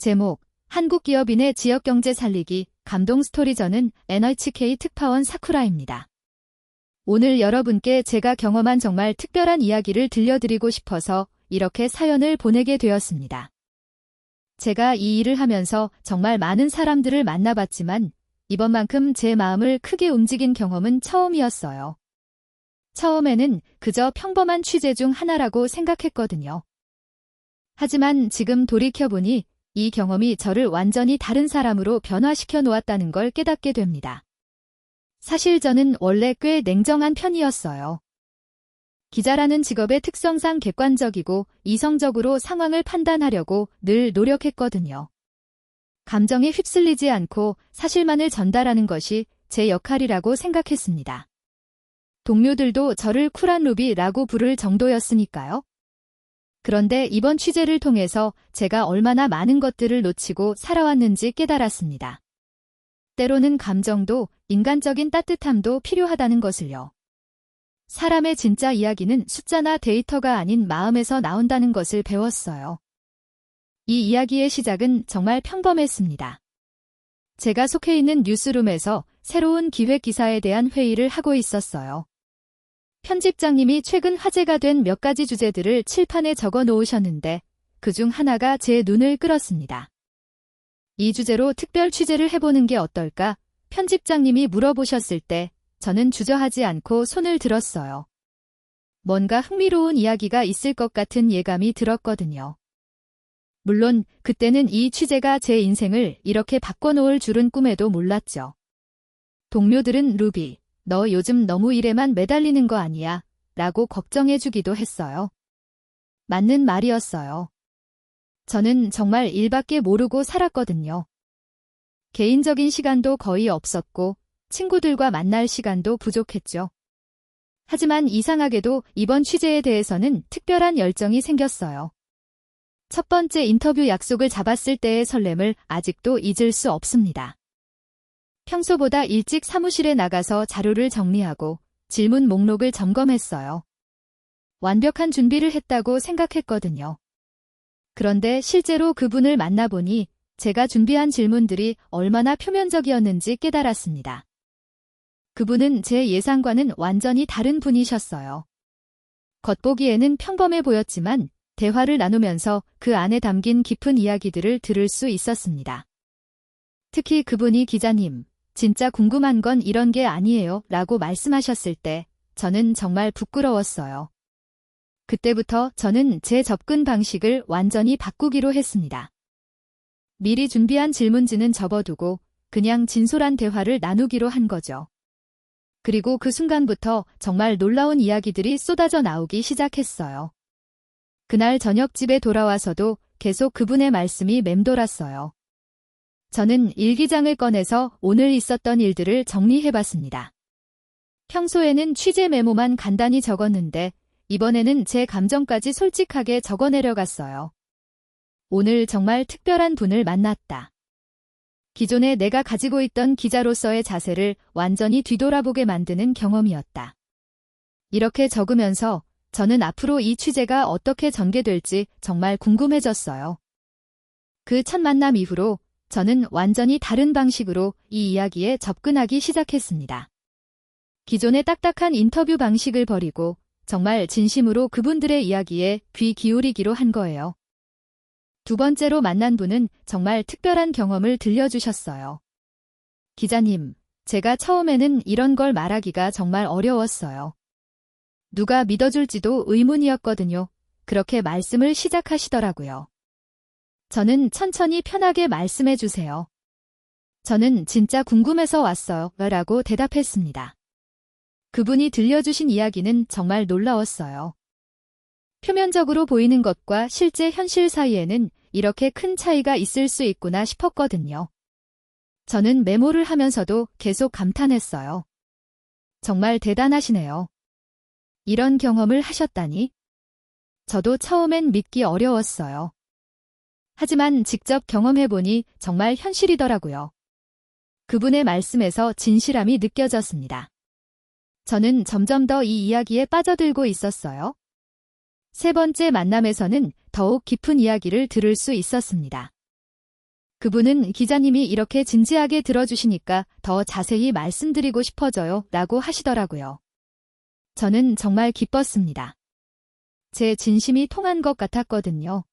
제목 한국 기업인의 지역 경제 살리기 감동 스토리 저는 NHK 특파원 사쿠라입니다. 오늘 여러분께 제가 경험한 정말 특별한 이야기를 들려드리고 싶어서 이렇게 사연을 보내게 되었습니다. 제가 이 일을 하면서 정말 많은 사람들을 만나봤지만 이번만큼 제 마음을 크게 움직인 경험은 처음이었어요. 처음에는 그저 평범한 취재 중 하나라고 생각했거든요. 하지만 지금 돌이켜보니 이 경험이 저를 완전히 다른 사람으로 변화시켜 놓았다는 걸 깨닫게 됩니다. 사실 저는 원래 꽤 냉정한 편이었어요. 기자라는 직업의 특성상 객관적이고 이성적으로 상황을 판단하려고 늘 노력했거든요. 감정에 휩쓸리지 않고 사실만을 전달하는 것이 제 역할이라고 생각했습니다. 동료들도 저를 쿨한 루비라고 부를 정도였으니까요. 그런데 이번 취재를 통해서 제가 얼마나 많은 것들을 놓치고 살아왔는지 깨달았습니다. 때로는 감정도 인간적인 따뜻함도 필요하다는 것을요. 사람의 진짜 이야기는 숫자나 데이터가 아닌 마음에서 나온다는 것을 배웠어요. 이 이야기의 시작은 정말 평범했습니다. 제가 속해 있는 뉴스룸에서 새로운 기획 기사에 대한 회의를 하고 있었어요. 편집장님이 최근 화제가 된 몇 가지 주제들을 칠판에 적어 놓으셨는데 그 중 하나가 제 눈을 끌었습니다. 이 주제로 특별 취재를 해보는 게 어떨까? 편집장님이 물어보셨을 때 저는 주저하지 않고 손을 들었어요. 뭔가 흥미로운 이야기가 있을 것 같은 예감이 들었거든요. 물론 그때는 이 취재가 제 인생을 이렇게 바꿔놓을 줄은 꿈에도 몰랐죠. 동료들은 루비, 너 요즘 너무 일에만 매달리는 거 아니야? 라고 걱정해주기도 했어요. 맞는 말이었어요. 저는 정말 일밖에 모르고 살았거든요. 개인적인 시간도 거의 없었고 친구들과 만날 시간도 부족했죠. 하지만 이상하게도 이번 취재에 대해서는 특별한 열정이 생겼어요. 첫 번째 인터뷰 약속을 잡았을 때의 설렘을 아직도 잊을 수 없습니다. 평소보다 일찍 사무실에 나가서 자료를 정리하고 질문 목록을 점검했어요. 완벽한 준비를 했다고 생각했거든요. 그런데 실제로 그분을 만나보니 제가 준비한 질문들이 얼마나 표면적이었는지 깨달았습니다. 그분은 제 예상과는 완전히 다른 분이셨어요. 겉보기에는 평범해 보였지만 대화를 나누면서 그 안에 담긴 깊은 이야기들을 들을 수 있었습니다. 특히 그분이 기자님, 진짜 궁금한 건 이런 게 아니에요 라고 말씀하셨을 때 저는 정말 부끄러웠어요. 그때부터 저는 제 접근 방식을 완전히 바꾸기로 했습니다. 미리 준비한 질문지는 접어두고 그냥 진솔한 대화를 나누기로 한 거죠. 그리고 그 순간부터 정말 놀라운 이야기들이 쏟아져 나오기 시작했어요. 그날 저녁 집에 돌아와서도 계속 그분의 말씀이 맴돌았어요. 저는 일기장을 꺼내서 오늘 있었던 일들을 정리해봤습니다. 평소에는 취재 메모만 간단히 적었는데 이번에는 제 감정까지 솔직하게 적어내려 갔어요. 오늘 정말 특별한 분을 만났다. 기존에 내가 가지고 있던 기자로서의 자세를 완전히 뒤돌아보게 만드는 경험이었다. 이렇게 적으면서 저는 앞으로 이 취재가 어떻게 전개될지 정말 궁금해졌어요. 그 첫 만남 이후로 저는 완전히 다른 방식으로 이 이야기에 접근하기 시작했습니다. 기존의 딱딱한 인터뷰 방식을 버리고 정말 진심으로 그분들의 이야기에 귀 기울이기로 한 거예요. 두 번째로 만난 분은 정말 특별한 경험을 들려주셨어요. 기자님, 제가 처음에는 이런 걸 말하기가 정말 어려웠어요. 누가 믿어줄지도 의문이었거든요. 그렇게 말씀을 시작하시더라고요. 저는 천천히 편하게 말씀해 주세요. 저는 진짜 궁금해서 왔어요. 라고 대답했습니다. 그분이 들려주신 이야기는 정말 놀라웠어요. 표면적으로 보이는 것과 실제 현실 사이에는 이렇게 큰 차이가 있을 수 있구나 싶었거든요. 저는 메모를 하면서도 계속 감탄했어요. 정말 대단하시네요. 이런 경험을 하셨다니? 저도 처음엔 믿기 어려웠어요. 하지만 직접 경험해보니 정말 현실이더라고요. 그분의 말씀에서 진실함이 느껴졌습니다. 저는 점점 더 이 이야기에 빠져들고 있었어요. 세 번째 만남에서는 더욱 깊은 이야기를 들을 수 있었습니다. 그분은 기자님이 이렇게 진지하게 들어주시니까 더 자세히 말씀드리고 싶어져요 라고 하시더라고요. 저는 정말 기뻤습니다. 제 진심이 통한 것 같았거든요.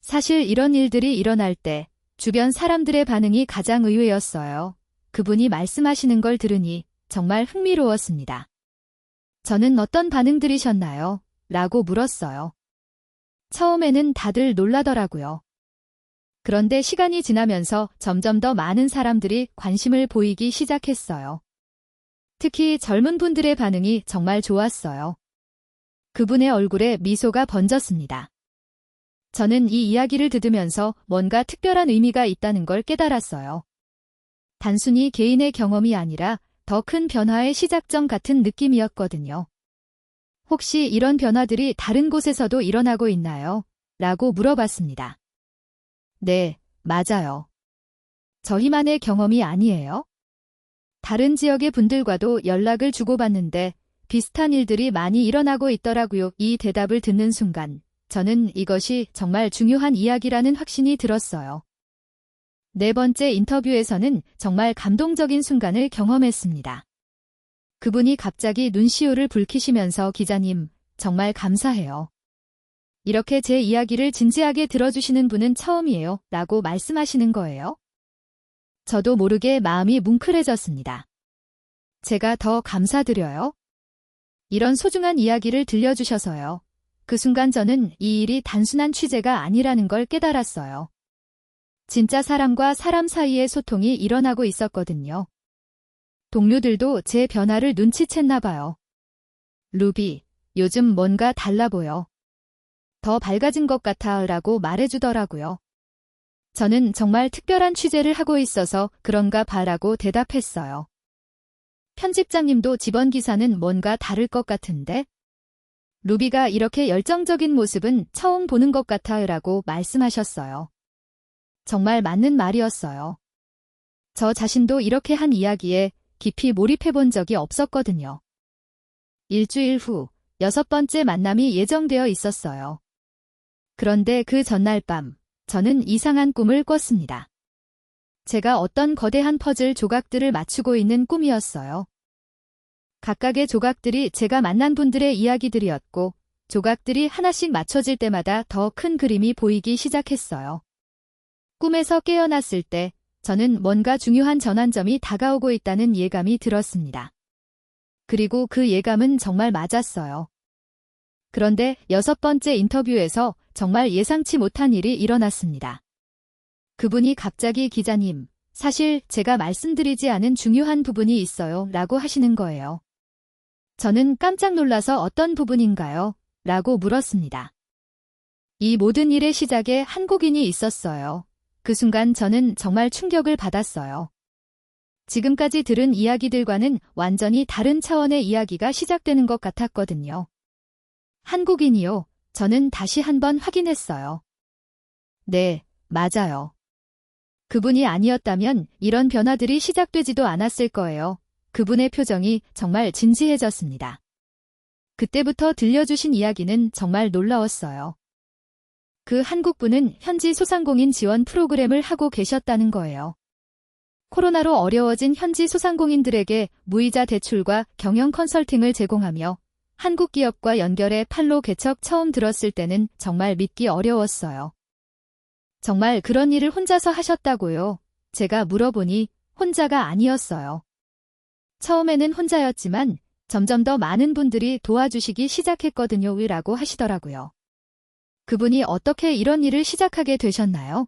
사실 이런 일들이 일어날 때 주변 사람들의 반응이 가장 의외였어요. 그분이 말씀하시는 걸 들으니 정말 흥미로웠습니다. 저는 어떤 반응들이셨나요? 라고 물었어요. 처음에는 다들 놀라더라고요. 그런데 시간이 지나면서 점점 더 많은 사람들이 관심을 보이기 시작했어요. 특히 젊은 분들의 반응이 정말 좋았어요. 그분의 얼굴에 미소가 번졌습니다. 저는 이 이야기를 들으면서 뭔가 특별한 의미가 있다는 걸 깨달았어요. 단순히 개인의 경험이 아니라 더 큰 변화의 시작점 같은 느낌이었거든요. 혹시 이런 변화들이 다른 곳에서도 일어나고 있나요? 라고 물어봤습니다. 네, 맞아요. 저희만의 경험이 아니에요. 다른 지역의 분들과도 연락을 주고받는데 비슷한 일들이 많이 일어나고 있더라고요. 이 대답을 듣는 순간 저는 이것이 정말 중요한 이야기라는 확신이 들었어요. 네 번째 인터뷰에서는 정말 감동적인 순간을 경험했습니다. 그분이 갑자기 눈시울을 붉히시면서 기자님, 정말 감사해요. 이렇게 제 이야기를 진지하게 들어주시는 분은 처음이에요. 라고 말씀하시는 거예요. 저도 모르게 마음이 뭉클해졌습니다. 제가 더 감사드려요. 이런 소중한 이야기를 들려주셔서요. 그 순간 저는 이 일이 단순한 취재가 아니라는 걸 깨달았어요. 진짜 사람과 사람 사이의 소통이 일어나고 있었거든요. 동료들도 제 변화를 눈치챘나 봐요. 루비, 요즘 뭔가 달라 보여. 더 밝아진 것 같아 라고 말해주더라고요. 저는 정말 특별한 취재를 하고 있어서 그런가 봐라고 대답했어요. 편집장님도 지번 기사는 뭔가 다를 것 같은데? 루비가 이렇게 열정적인 모습은 처음 보는 것 같아 라고 말씀하셨어요. 정말 맞는 말이었어요. 저 자신도 이렇게 한 이야기에 깊이 몰입해 본 적이 없었거든요. 일주일 후 여섯 번째 만남이 예정되어 있었어요. 그런데 그 전날 밤, 저는 이상한 꿈을 꿨습니다. 제가 어떤 거대한 퍼즐 조각들을 맞추고 있는 꿈이었어요. 각각의 조각들이 제가 만난 분들의 이야기들이었고, 조각들이 하나씩 맞춰질 때마다 더 큰 그림이 보이기 시작했어요. 꿈에서 깨어났을 때 저는 뭔가 중요한 전환점이 다가오고 있다는 예감이 들었습니다. 그리고 그 예감은 정말 맞았어요. 그런데 여섯 번째 인터뷰에서 정말 예상치 못한 일이 일어났습니다. 그분이 갑자기 기자님, 사실 제가 말씀드리지 않은 중요한 부분이 있어요 라고 하시는 거예요. 저는 깜짝 놀라서 어떤 부분인가요? 라고 물었습니다. 이 모든 일의 시작에 한국인이 있었어요. 그 순간 저는 정말 충격을 받았어요. 지금까지 들은 이야기들과는 완전히 다른 차원의 이야기가 시작되는 것 같았거든요. 한국인이요. 저는 다시 한번 확인했어요. 네, 맞아요. 그분이 아니었다면 이런 변화들이 시작되지도 않았을 거예요. 그분의 표정이 정말 진지해졌습니다. 그때부터 들려주신 이야기는 정말 놀라웠어요. 그 한국분은 현지 소상공인 지원 프로그램을 하고 계셨다는 거예요. 코로나로 어려워진 현지 소상공인들에게 무이자 대출과 경영 컨설팅을 제공하며 한국 기업과 연결해 팔로 개척 처음 들었을 때는 정말 믿기 어려웠어요. 정말 그런 일을 혼자서 하셨다고요? 제가 물어보니 혼자가 아니었어요. 처음에는 혼자였지만 점점 더 많은 분들이 도와주시기 시작했거든요. 라고 하시더라고요. 그분이 어떻게 이런 일을 시작하게 되셨나요?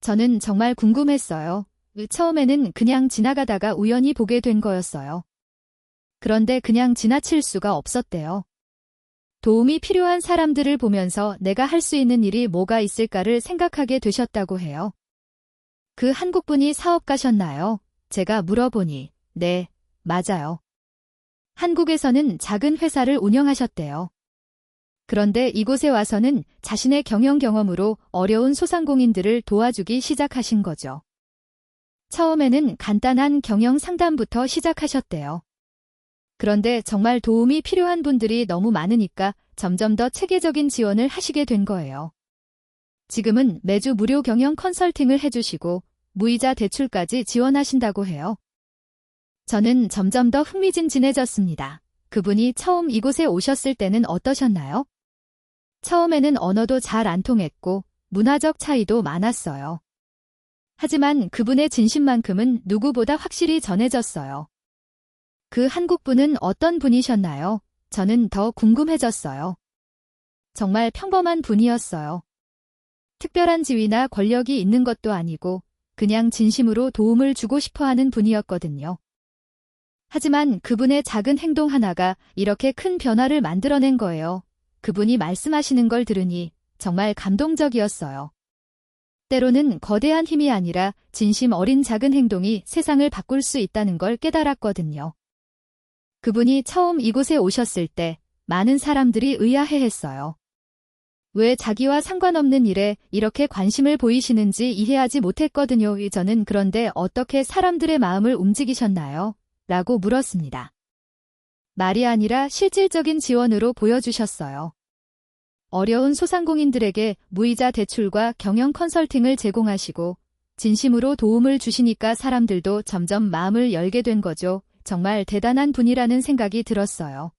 저는 정말 궁금했어요. 처음에는 그냥 지나가다가 우연히 보게 된 거였어요. 그런데 그냥 지나칠 수가 없었대요. 도움이 필요한 사람들을 보면서 내가 할 수 있는 일이 뭐가 있을까를 생각하게 되셨다고 해요. 그 한국분이 사업가셨나요? 제가 물어보니, 네, 맞아요. 한국에서는 작은 회사를 운영하셨대요. 그런데 이곳에 와서는 자신의 경영 경험으로 어려운 소상공인들을 도와주기 시작하신 거죠. 처음에는 간단한 경영 상담부터 시작하셨대요. 그런데 정말 도움이 필요한 분들이 너무 많으니까 점점 더 체계적인 지원을 하시게 된 거예요. 지금은 매주 무료 경영 컨설팅을 해주시고 무이자 대출까지 지원하신다고 해요. 저는 점점 더 흥미진진해졌습니다. 그분이 처음 이곳에 오셨을 때는 어떠셨나요? 처음에는 언어도 잘 안 통했고 문화적 차이도 많았어요. 하지만 그분의 진심만큼은 누구보다 확실히 전해졌어요. 그 한국분은 어떤 분이셨나요? 저는 더 궁금해졌어요. 정말 평범한 분이었어요. 특별한 지위나 권력이 있는 것도 아니고 그냥 진심으로 도움을 주고 싶어 하는 분이었거든요. 하지만 그분의 작은 행동 하나가 이렇게 큰 변화를 만들어낸 거예요. 그분이 말씀하시는 걸 들으니 정말 감동적이었어요. 때로는 거대한 힘이 아니라 진심 어린 작은 행동이 세상을 바꿀 수 있다는 걸 깨달았거든요. 그분이 처음 이곳에 오셨을 때 많은 사람들이 의아해 했어요. 왜 자기와 상관없는 일에 이렇게 관심을 보이시는지 이해하지 못했거든요. 저는 그런데 어떻게 사람들의 마음을 움직이셨나요? 라고 물었습니다. 말이 아니라 실질적인 지원으로 보여주셨어요. 어려운 소상공인들에게 무이자 대출과 경영 컨설팅을 제공하시고 진심으로 도움을 주시니까 사람들도 점점 마음을 열게 된 거죠. 정말 대단한 분이라는 생각이 들었어요.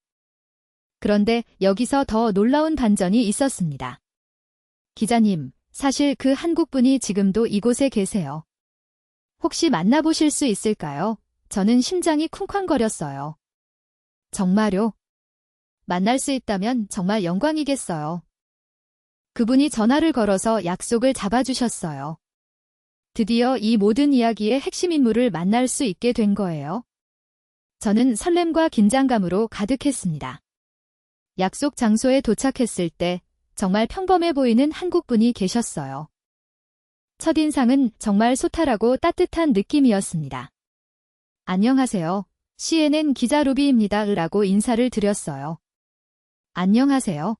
그런데 여기서 더 놀라운 반전이 있었습니다. 기자님, 사실 그 한국분이 지금도 이곳에 계세요. 혹시 만나보실 수 있을까요? 저는 심장이 쿵쾅거렸어요. 정말요? 만날 수 있다면 정말 영광이겠어요. 그분이 전화를 걸어서 약속을 잡아주셨어요. 드디어 이 모든 이야기의 핵심 인물을 만날 수 있게 된 거예요. 저는 설렘과 긴장감으로 가득했습니다. 약속 장소에 도착했을 때 정말 평범해 보이는 한국분이 계셨어요. 첫인상은 정말 소탈하고 따뜻한 느낌이었습니다. 안녕하세요. CNN 기자 루비입니다. 라고 인사를 드렸어요. 안녕하세요.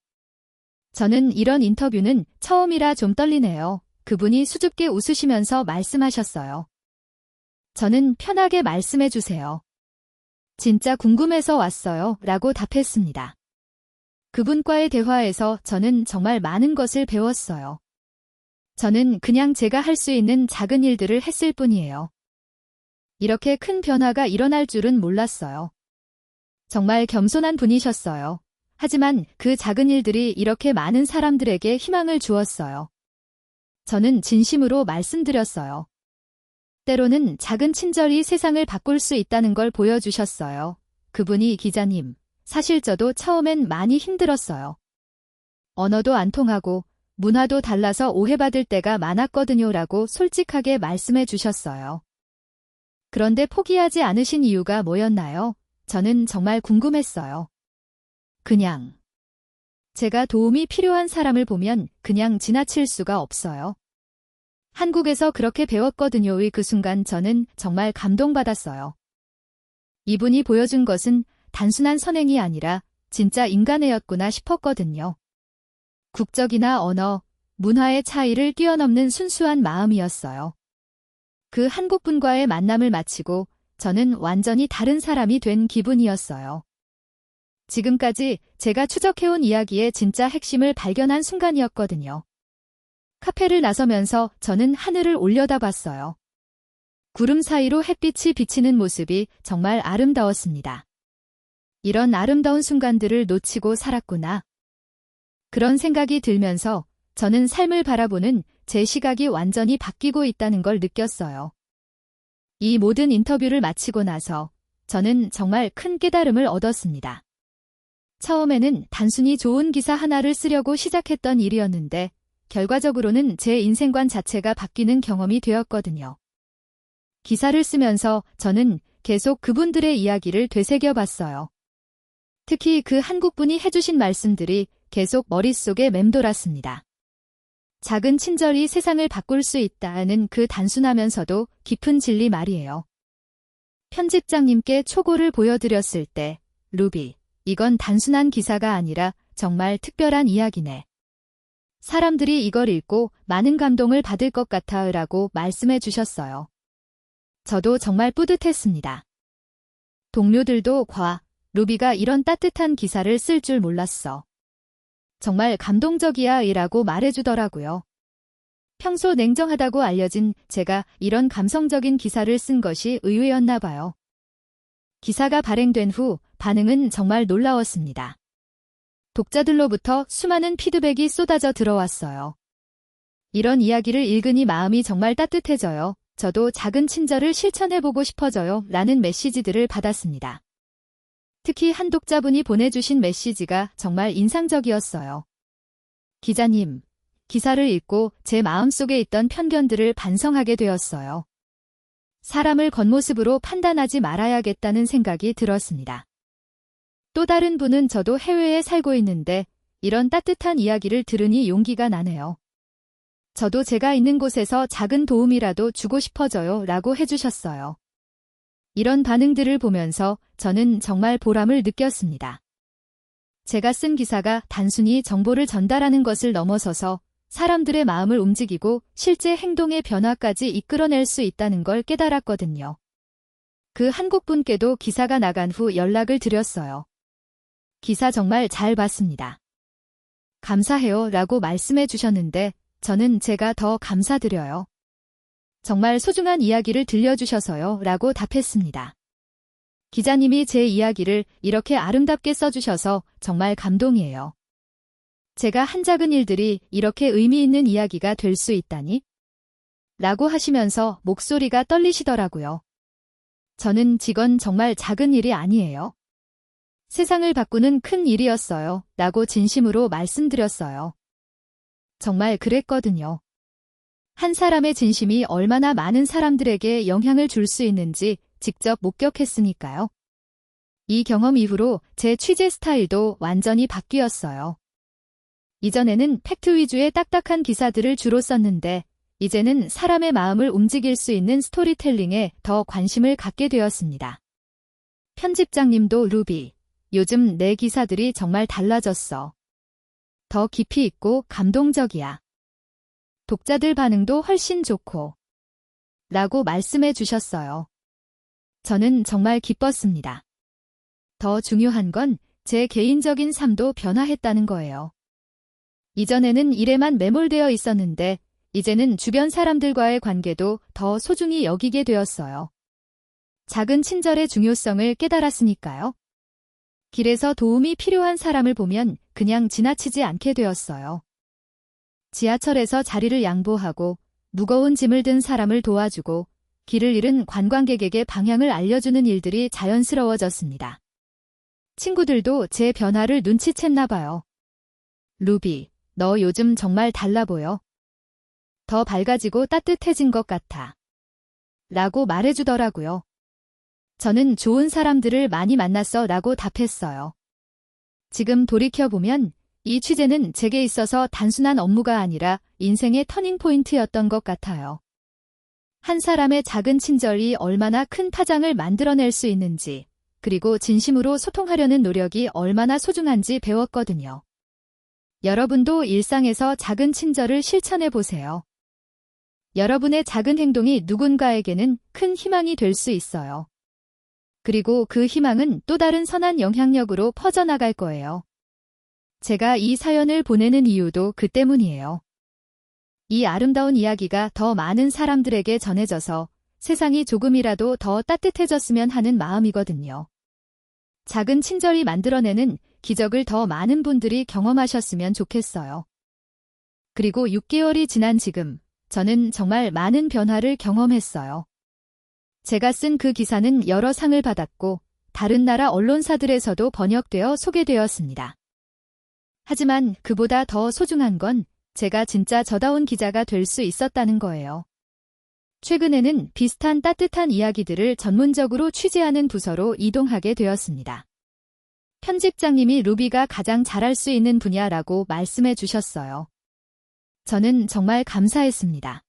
저는 이런 인터뷰는 처음이라 좀 떨리네요. 그분이 수줍게 웃으시면서 말씀하셨어요. 저는 편하게 말씀해 주세요. 진짜 궁금해서 왔어요. 라고 답했습니다. 그분과의 대화에서 저는 정말 많은 것을 배웠어요. 저는 그냥 제가 할 수 있는 작은 일들을 했을 뿐이에요. 이렇게 큰 변화가 일어날 줄은 몰랐어요. 정말 겸손한 분이셨어요. 하지만 그 작은 일들이 이렇게 많은 사람들에게 희망을 주었어요. 저는 진심으로 말씀드렸어요. 때로는 작은 친절이 세상을 바꿀 수 있다는 걸 보여주셨어요. 그분이 기자님, 사실 저도 처음엔 많이 힘들었어요. 언어도 안 통하고 문화도 달라서 오해받을 때가 많았거든요 라고 솔직하게 말씀해 주셨어요. 그런데 포기하지 않으신 이유가 뭐였나요? 저는 정말 궁금했어요. 그냥. 제가 도움이 필요한 사람을 보면 그냥 지나칠 수가 없어요. 한국에서 그렇게 배웠거든요의 그 순간 저는 정말 감동받았어요. 이분이 보여준 것은 단순한 선행이 아니라 진짜 인간애였구나 싶었거든요. 국적이나 언어, 문화의 차이를 뛰어넘는 순수한 마음이었어요. 그 한국 분과의 만남을 마치고 저는 완전히 다른 사람이 된 기분이었어요. 지금까지 제가 추적해온 이야기의 진짜 핵심을 발견한 순간이었거든요. 카페를 나서면서 저는 하늘을 올려다봤어요. 구름 사이로 햇빛이 비치는 모습이 정말 아름다웠습니다. 이런 아름다운 순간들을 놓치고 살았구나. 그런 생각이 들면서 저는 삶을 바라보는 제 시각이 완전히 바뀌고 있다는 걸 느꼈어요. 이 모든 인터뷰를 마치고 나서 저는 정말 큰 깨달음을 얻었습니다. 처음에는 단순히 좋은 기사 하나를 쓰려고 시작했던 일이었는데 결과적으로는 제 인생관 자체가 바뀌는 경험이 되었거든요. 기사를 쓰면서 저는 계속 그분들의 이야기를 되새겨 봤어요. 특히 그 한국분이 해주신 말씀들이 계속 머릿속에 맴돌았습니다. 작은 친절이 세상을 바꿀 수 있다는 그 단순하면서도 깊은 진리 말이에요. 편집장님께 초고를 보여드렸을 때, 루비, 이건 단순한 기사가 아니라 정말 특별한 이야기네. 사람들이 이걸 읽고 많은 감동을 받을 것 같아 라고 말씀해 주셨어요. 저도 정말 뿌듯했습니다. 동료들도 과, 루비가 이런 따뜻한 기사를 쓸 줄 몰랐어. 정말 감동적이야 이라고 말해주더라고요. 평소 냉정하다고 알려진 제가 이런 감성적인 기사를 쓴 것이 의외였나 봐요. 기사가 발행된 후 반응은 정말 놀라웠습니다. 독자들로부터 수많은 피드백이 쏟아져 들어왔어요. 이런 이야기를 읽으니 마음이 정말 따뜻해져요. 저도 작은 친절을 실천해보고 싶어져요. 라는 메시지들을 받았습니다. 특히 한 독자분이 보내주신 메시지가 정말 인상적이었어요. 기자님, 기사를 읽고 제 마음속에 있던 편견들을 반성하게 되었어요. 사람을 겉모습으로 판단하지 말아야겠다는 생각이 들었습니다. 또 다른 분은 저도 해외에 살고 있는데 이런 따뜻한 이야기를 들으니 용기가 나네요. 저도 제가 있는 곳에서 작은 도움이라도 주고 싶어져요 라고 해주셨어요. 이런 반응들을 보면서 저는 정말 보람을 느꼈습니다. 제가 쓴 기사가 단순히 정보를 전달하는 것을 넘어서서 사람들의 마음을 움직이고 실제 행동의 변화까지 이끌어낼 수 있다는 걸 깨달았거든요. 그 한국 분께도 기사가 나간 후 연락을 드렸어요. 기사 정말 잘 봤습니다. 감사해요 라고 말씀해 주셨는데 저는 제가 더 감사드려요. 정말 소중한 이야기를 들려주셔서요 라고 답했습니다. 기자님이 제 이야기를 이렇게 아름답게 써주셔서 정말 감동이에요. 제가 한 작은 일들이 이렇게 의미 있는 이야기가 될 수 있다니? 라고 하시면서 목소리가 떨리시더라고요. 저는 직원 정말 작은 일이 아니에요. 세상을 바꾸는 큰 일이었어요. 라고 진심으로 말씀드렸어요. 정말 그랬거든요. 한 사람의 진심이 얼마나 많은 사람들에게 영향을 줄 수 있는지 직접 목격했으니까요. 이 경험 이후로 제 취재 스타일도 완전히 바뀌었어요. 이전에는 팩트 위주의 딱딱한 기사들을 주로 썼는데 이제는 사람의 마음을 움직일 수 있는 스토리텔링에 더 관심을 갖게 되었습니다. 편집장님도 루비, 요즘 내 기사들이 정말 달라졌어. 더 깊이 있고 감동적이야. 독자들 반응도 훨씬 좋고. 라고 말씀해 주셨어요. 저는 정말 기뻤습니다. 더 중요한 건 제 개인적인 삶도 변화했다는 거예요. 이전에는 일에만 매몰되어 있었는데 이제는 주변 사람들과의 관계도 더 소중히 여기게 되었어요. 작은 친절의 중요성을 깨달았으니까요. 길에서 도움이 필요한 사람을 보면 그냥 지나치지 않게 되었어요. 지하철에서 자리를 양보하고 무거운 짐을 든 사람을 도와주고 길을 잃은 관광객에게 방향을 알려주는 일들이 자연스러워졌습니다. 친구들도 제 변화를 눈치챘나 봐요. 루비, 너 요즘 정말 달라 보여. 더 밝아지고 따뜻해진 것 같아. 라고 말해주더라고요. 저는 좋은 사람들을 많이 만났어 라고 답했어요. 지금 돌이켜보면 이 취재는 제게 있어서 단순한 업무가 아니라 인생의 터닝포인트였던 것 같아요. 한 사람의 작은 친절이 얼마나 큰 파장을 만들어낼 수 있는지, 그리고 진심으로 소통하려는 노력이 얼마나 소중한지 배웠거든요. 여러분도 일상에서 작은 친절을 실천해 보세요. 여러분의 작은 행동이 누군가에게는 큰 희망이 될 수 있어요. 그리고 그 희망은 또 다른 선한 영향력으로 퍼져나갈 거예요. 제가 이 사연을 보내는 이유도 그 때문이에요. 이 아름다운 이야기가 더 많은 사람들에게 전해져서 세상이 조금이라도 더 따뜻해졌으면 하는 마음이거든요. 작은 친절이 만들어내는 기적을 더 많은 분들이 경험하셨으면 좋겠어요. 그리고 6개월이 지난 지금, 저는 정말 많은 변화를 경험했어요. 제가 쓴 그 기사는 여러 상을 받았고 다른 나라 언론사들에서도 번역되어 소개되었습니다. 하지만 그보다 더 소중한 건 제가 진짜 저다운 기자가 될 수 있었다는 거예요. 최근에는 비슷한 따뜻한 이야기들을 전문적으로 취재하는 부서로 이동하게 되었습니다. 편집장님이 루비가 가장 잘할 수 있는 분야라고 말씀해 주셨어요. 저는 정말 감사했습니다.